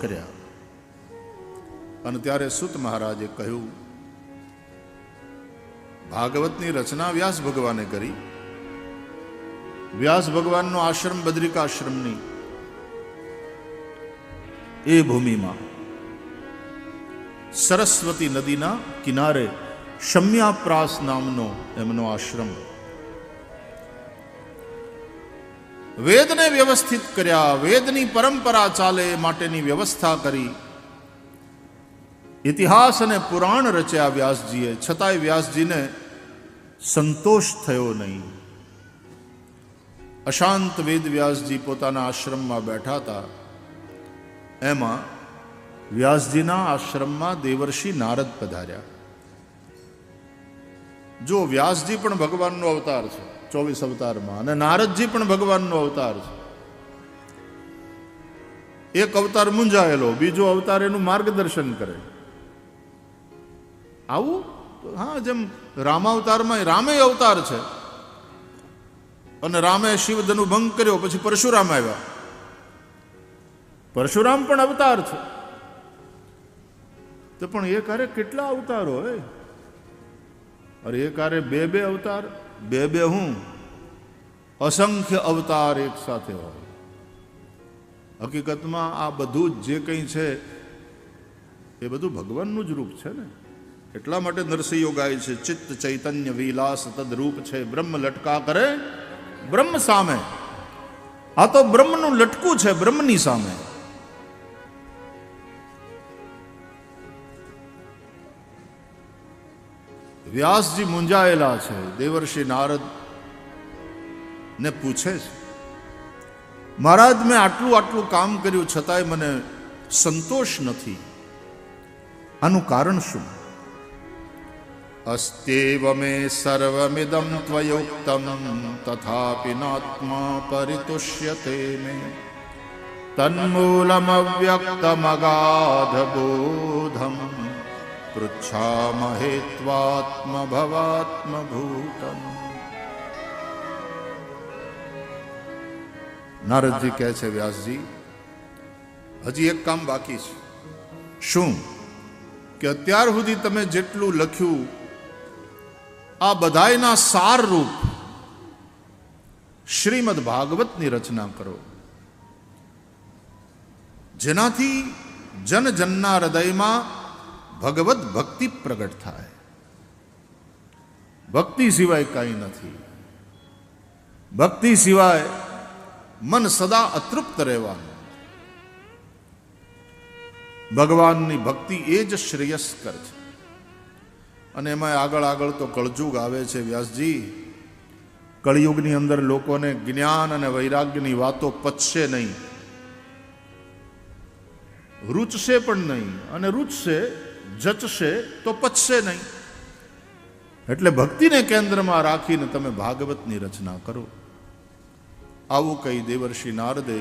કર્યા. અને ત્યારે સુત મહારાજે કહ્યું, ભાગવતની રચના વ્યાસ ભગવાને કરી. વ્યાસ ભગવાનનો આશ્રમ બદ્રિકાશ્રમની એ ભૂમિમાં સરસ્વતી નદીના કિનારે શમ્યાપ્રાસ નામનો એમનો આશ્રમ વેદને વ્યવસ્થિત કર્યા, વેદની પરંપરા ચાલે માટેની વ્યવસ્થા કરી. ઇતિહાસ અને પુરાણ રચ્યા વ્યાસજીએ, છતાંય વ્યાસજીને સંતોષ થયો નહીં. અશાંત વેદ વ્યાસજી પોતાના આશ્રમમાં બેઠા હતા. એમાં વ્યાસજીના આશ્રમમાં દેવર્ષિ નારદ પધાર્યા. જો વ્યાસજી પણ ભગવાનનો અવતાર છે ચોવીસ અવતારમાં. અને નારદજી પણ ભગવાનનો અવતાર છે. એક અવતાર મૂંઝાયેલો, બીજો અવતાર એનું માર્ગદર્શન કરે. આવું? હા, જેમ રામાવતારમાં રામે અવતાર છે. અને રામે શિવધનુ ભંગ કર્યો, પછી પરશુરામ આવ્યા. પરશુરામ પણ અવતાર છે. તો પણ એ કારે કેટલા અવતારો હોય અરે એ કારે બે બે અવતાર. બે બે હું. અસંખ્ય અવતાર એક સાથે હોય. હકીકતમાં આ બધું જ કંઈ છે, એ બધું ભગવાનનું જ રૂપ છે ને? એટલા માટે નરસિંહો ગાય છે, ચિત્ત ચૈતન્ય વિલાસ તદરૂપ છે, બ્રહ્મ લટકા કરે, બ્રહ્મ સામે. આ તો બ્રહ્મનું લટકું છે, બ્રહ્મની સામે. વ્યાસજી મૂંઝાયેલા છે. દેવર્ષિ નારદ ને પૂછે છે, મહારાજ, મેં આટલું આટલું કામ કર્યું છતાંય મને સંતોષ નથી. આનું કારણ શું? અસ્તેવ મે સર્વમિદમ ત્વયોક્તમ, તથાપિ નાત્મા પરિતુષ્યતે મે. તન્મૂલમવ્યક્તમગાધ પૃચ્છામહે નારદજી કહે છે વ્યાસજી હજી એક કામ બાકી છે। શું? કે અત્યાર સુધી તમે જેટલું લખ્યું, આ બધાયના સાર રૂપ શ્રીમદ ભાગવતની રચના કરો. જેનાથી જન જનના હૃદયમાં ભગવત ભક્તિ પ્રગટ થાય. ભક્તિ સિવાય કાંઈ નથી. ભક્તિ સિવાય મન સદા અતૃપ્ત રહેવાનું. ભગવાનની ભક્તિ એ જ શ્રેયસ્કર છે. અને એમાં આગળ આગળ તો કળજુગ આવે છે વ્યાસજી. કળિયુગની અંદર લોકોને જ્ઞાન અને વૈરાગ્યની વાતો પચશે નહીં. રૂચશે પણ નહીં અને રૂચશે જચશે તો પચશે નહીં. એટલે ભક્તિને કેન્દ્રમાં રાખીને તમે ભાગવતની રચના કરો. આવું કહી દેવર્ષિ નારદે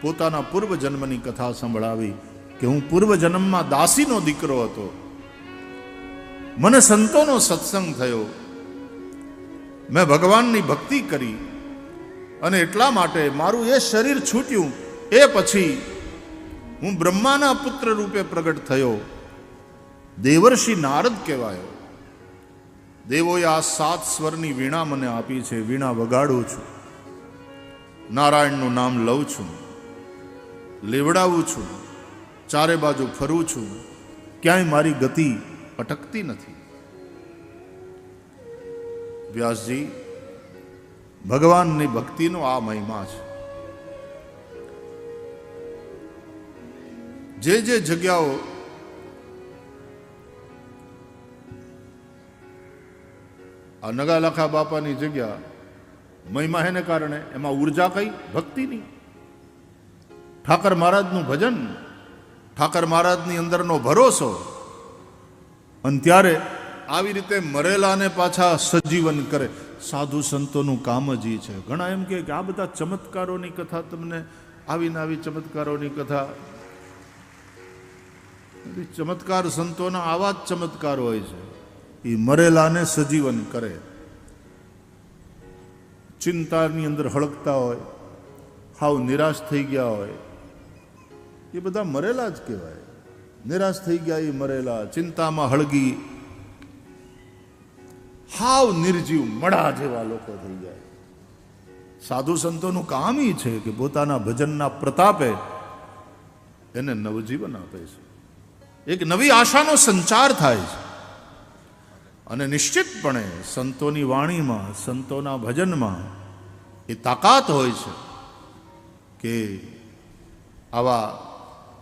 પોતાના પૂર્વ જન્મની કથા સંભળાવી કે હું પૂર્વ જન્મમાં દાસીનો દીકરો હતો. મને સંતોનો સત્સંગ થયો. મેં ભગવાનની ભક્તિ કરી અને એટલા માટે મારું એ શરીર છૂટ્યું. એ પછી હું બ્રહ્માના પુત્ર રૂપે પ્રગટ થયો. દેવર્ષિ નારદ કહેવાયો. દેવોએ આ સાત સ્વરની વીણા મને આપી છે, વીણા વગાડું છું. નારાયણનું નામ લઉં છું, લેવડાવું છું, ચારે બાજુ ફરું છું, ક્યાંય મારી ગતિ અટકતી નથી. વ્યાસજી, ભગવાનની ભક્તિનો આ મહિમા છે. જે જે જગ્યાઓ આ નગાલખા બાપાની જગ્યા મહિમા હેને કારણે એમાં ઊર્જા કઈ? ભક્તિની. ઠાકર મહારાજનું ભજન, ઠાકર મહારાજની અંદરનો ભરોસો. અને ત્યારે આવી રીતે મરેલાને પાછા સજીવન કરે. સાધુ સંતોનું કામ જ છે. ઘણા એમ કે આ બધા ચમત્કારોની કથા તમને, આવીને આવી ચમત્કારોની કથા. ચમત્કાર સંતોના આવા જ ચમત્કાર હોય છે. એ મરેલાને સજીવન કરે. ચિંતાની અંદર હળકતા હોય, હાવ નિરાશ થઈ ગયા હોય, એ બધા મરેલા જ કહેવાય. નિરાશ થઈ ગયા એ મરેલા, ચિંતામાં હળગી, હાવ નિર્જીવ મડા જેવા લોકો થઈ જાય સાધુ સંતોનું કામ એ છે કે પોતાના ભજનના પ્રતાપે એને નવજીવન આપે છે. એક નવી આશાનો સંચાર થાય છે. અને નિશ્ચિતપણે સંતોની વાણીમાં, સંતોના ભજનમાં એ તાકાત હોય છે કે આવા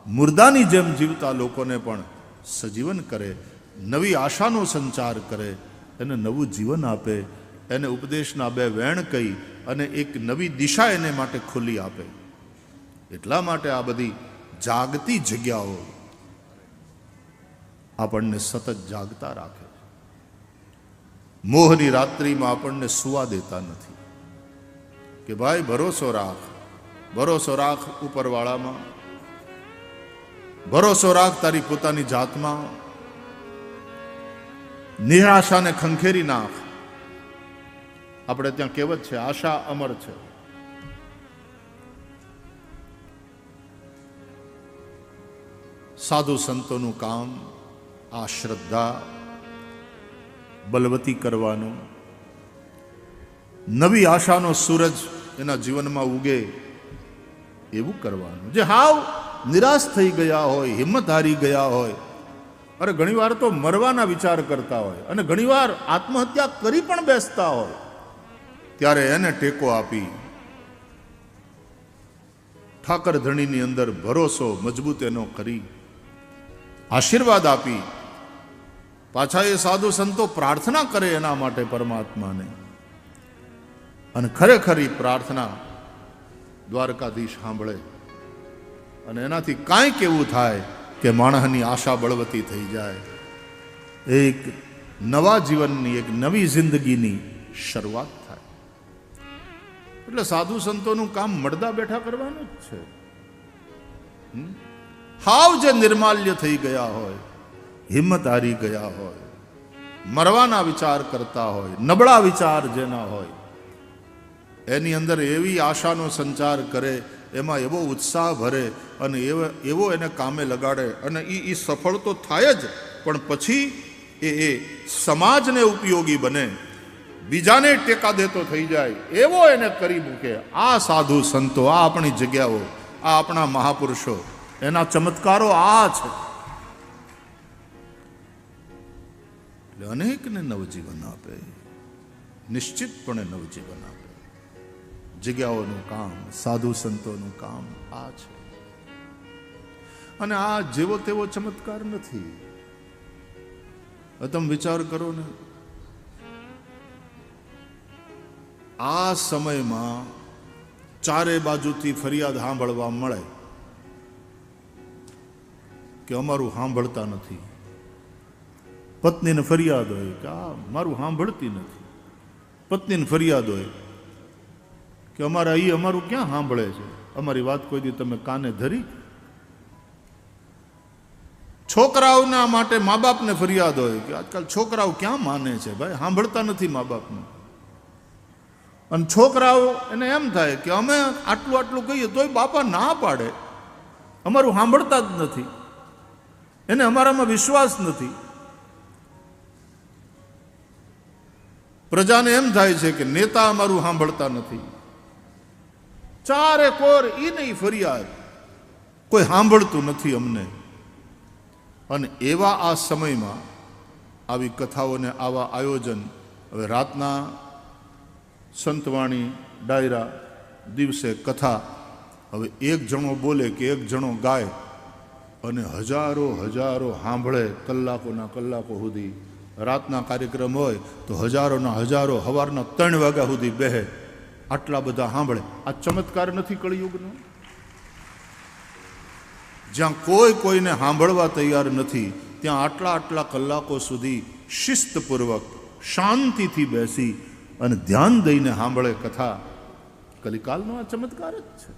મુર્દાની જેમ જીવતા લોકોને પણ સજીવન કરે, નવી આશાનો સંચાર કરે, એને નવું જીવન આપે, એને ઉપદેશના બે વેણ કહી અને એક નવી દિશા એને માટે ખુલ્લી આપે. એટલા માટે આ બધી જાગતી જગ્યાઓ આપણને સતત જાગતા રાખે. મોહની રાત્રિમાં આપણને સુવા દેતા નથી. કે ભાઈ, ભરોસો રાખ ભરોસો રાખ ઉપરવાળામાં, ભરોસો રાખ તારી પોતાની જાતમાં. નિરાશાને ખંખેરી નાખ. આપણે ત્યાં કહેવત છે, આશા અમર છે. સાધુ સંતોનું કામ, આ શ્રદ્ધા બલવતી કરવાનું. નવી આશાનો સૂરજ એના જીવનમાં ઉગે એવું કરવાનું. જે હાવ નિરાશ થઈ ગયા હોય, હિંમત હારી ગયા હોય, અરે ઘણીવાર તો મરવાના વિચાર કરતા હોય અને ઘણીવાર આત્મહત્યા કરી પણ બેસતા હોય, ત્યારે એને ટેકો આપી ઠાકર ધણીની અંદર ભરોસો મજબૂત એનો કરી આશીર્વાદ આપી પાછા એ સાધુ સંતો પ્રાર્થના કરે એના માટે પરમાત્માને. અને ખરેખરી પ્રાર્થના દ્વારકાધીશ સાંભળે. અને એનાથી કાંઈક એવું થાય કે માણસની આશા બળવતી થઈ જાય. એક નવા જીવનની, એક નવી જિંદગીની શરૂઆત થાય. એટલે સાધુ સંતોનું કામ મળદા બેઠા કરવાનું જ છે? હાવ જે નિર્માલ્ય થઈ ગયા હોય હિંમત હારી ગયા હોય, મરવાના વિચાર કરતા હોય, નબળા વિચાર જેના હોય, એની અંદર એવી આશાનો સંચાર કરે, એમાં એવો ઉત્સાહ ભરે અને એવો એવો એને કામે લગાડે અને એ એ સફળ તો થાય જ, પણ પછી એ એ સમાજને ઉપયોગી બને, બીજાને ટેકા દેતો થઈ જાય, એવો એને કરી મૂકે. આ સાધુ સંતો, આ આપણી જગ્યાઓ, આ આપણા મહાપુરુષો, એના ચમત્કારો આ છે. એટલે અનેકને નવજીવન આપે. નિશ્ચિતપણે નવજીવન આપે. જગ્યાઓનું કામ, સાધુ સંતોનું કામ આ છે. અને આ જેવો તેવો ચમત્કાર નથી. તમે વિચાર કરો ને. આ સમયમાં ચારે બાજુથી ફરિયાદ સાંભળવા મળે કે અમારું સાંભળતા નથી. પત્નીને ફરિયાદ હોય કે આ મારું સાંભળતી નથી. પત્નીને ફરિયાદ હોય કે અમારા એ અમારું ક્યાં સાંભળે છે? અમારી વાત કોઈ દી તમે કાને ધરી? છોકરાઓના માટે મા બાપને ફરિયાદ હોય કે આજકાલ છોકરાઓ ક્યાં માને છે ભાઈ? સાંભળતા નથી મા બાપને અને છોકરાઓ એને એમ થાય કે અમે આટલું આટલું કહીએ તોય બાપા ના પાડે. અમારું સાંભળતા જ નથી. એને અમારામાં વિશ્વાસ નથી. પ્રજાને એમ થાય છે કે નેતા અમારું સાંભળતા નથી. ચારે કોર એ નહીં ફરિયાદ. કોઈ સાંભળતું નથી અમને. અને એવા આ સમયમાં આવી કથાઓને આવા આયોજન હવે રાતના સંતવાણી ડાયરા દિવસે કથા હવે એક જણો બોલે કે એક જણો ગાય અને હજારો હજારો સાંભળે કલાકોના કલાકો સુધી રાતના કાર્યક્રમ હોય તો હજારોના હજારો સવારના ત્રણ વાગ્યા સુધી બેહે. આટલા બધા સાંભળે આ ચમત્કાર નથી કળિયુગનો? જ્યાં કોઈ કોઈને સાંભળવા તૈયાર નથી, ત્યાં આટલા આટલા કલાકો સુધી શિસ્તપૂર્વક, શાંતિથી બેસી અને ધ્યાન દઈને સાંભળે કથા. કલિકાલનો આ ચમત્કાર જ છે.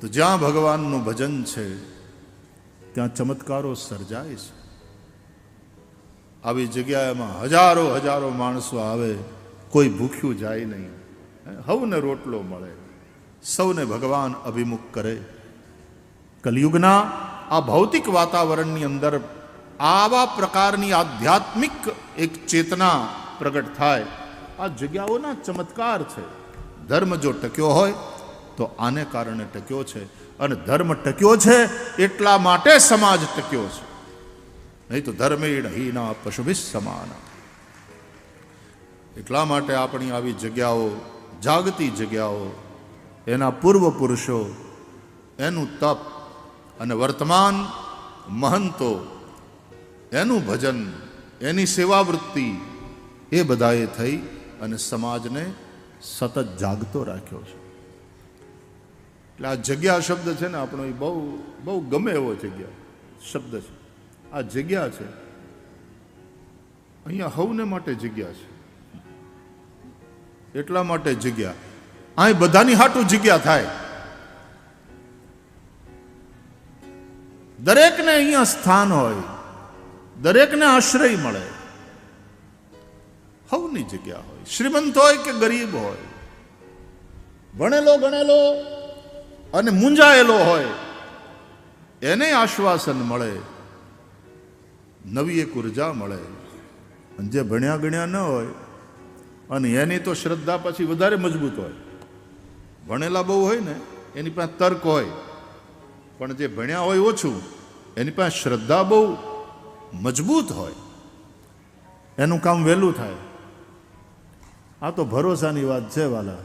તો જ્યાં ભગવાનનું ભજન છે, ત્યાં ચમત્કારો સર્જાય છે. આવી જગ્યાએમાં હજારો હજારો માણસો આવે, કોઈ ભૂખ્યું જાય નહીં. હવને રોટલો મળે, સૌને ભગવાન અભિમુખ કરે. કલયુગના આ ભૌતિક વાતાવરણની અંદર આવા પ્રકારની આધ્યાત્મિક એક ચેતના પ્રગટ થાય. આ જગ્યાઓના ચમત્કાર છે. ધર્મ જો ટક્યો હોય, તો આને કારણે ટક્યો છે. અને ધર્મ ટક્યો છે એટલા માટે સમાજ ટક્યો છે. નહીં તો ધર્મેણ હીના પશુભિ સમાન. એટલા માટે આપણી આવી જગ્યાઓ, જાગતી જગ્યાઓ, એના પૂર્વ પુરુષો, એનું તપ અને વર્તમાન મહંતો, એનું ભજન, એની સેવાવૃત્તિ, એ બધાએ થઈ અને સમાજને સતત જાગતો રાખ્યો છે. એટલે આ જગ્યા શબ્દ છે ને આપણો એ બહુ બહુ ગમે એવો જગ્યા, શબ્દ છે. આ જગ્યા છે. અહીંયા હવને માટે જગ્યા છે. એટલા માટે જગ્યા. અહીં બધાની હાટું જગ્યા થાય. દરેકને અહીંયા સ્થાન હોય. દરેકને આશ્રય મળે. હવની જગ્યા હોય. શ્રીમંત હોય કે ગરીબ હોય. ભણેલો ગણેલો અને મૂંઝાયેલો હોય. એને આશ્વાસન મળે. નવી એક ઊર્જા મળે. અને જે ભણ્યા ગણ્યા ન હોય, અને એની તો શ્રદ્ધા પછી વધારે મજબૂત હોય. ભણેલા બહુ હોય ને, એની પાસે તર્ક હોય. પણ જે ભણ્યા હોય ઓછું, એની પાસે શ્રદ્ધા બહુ મજબૂત હોય. એનું કામ વહેલું થાય. આ તો ભરોસાની વાત છે, વાલા.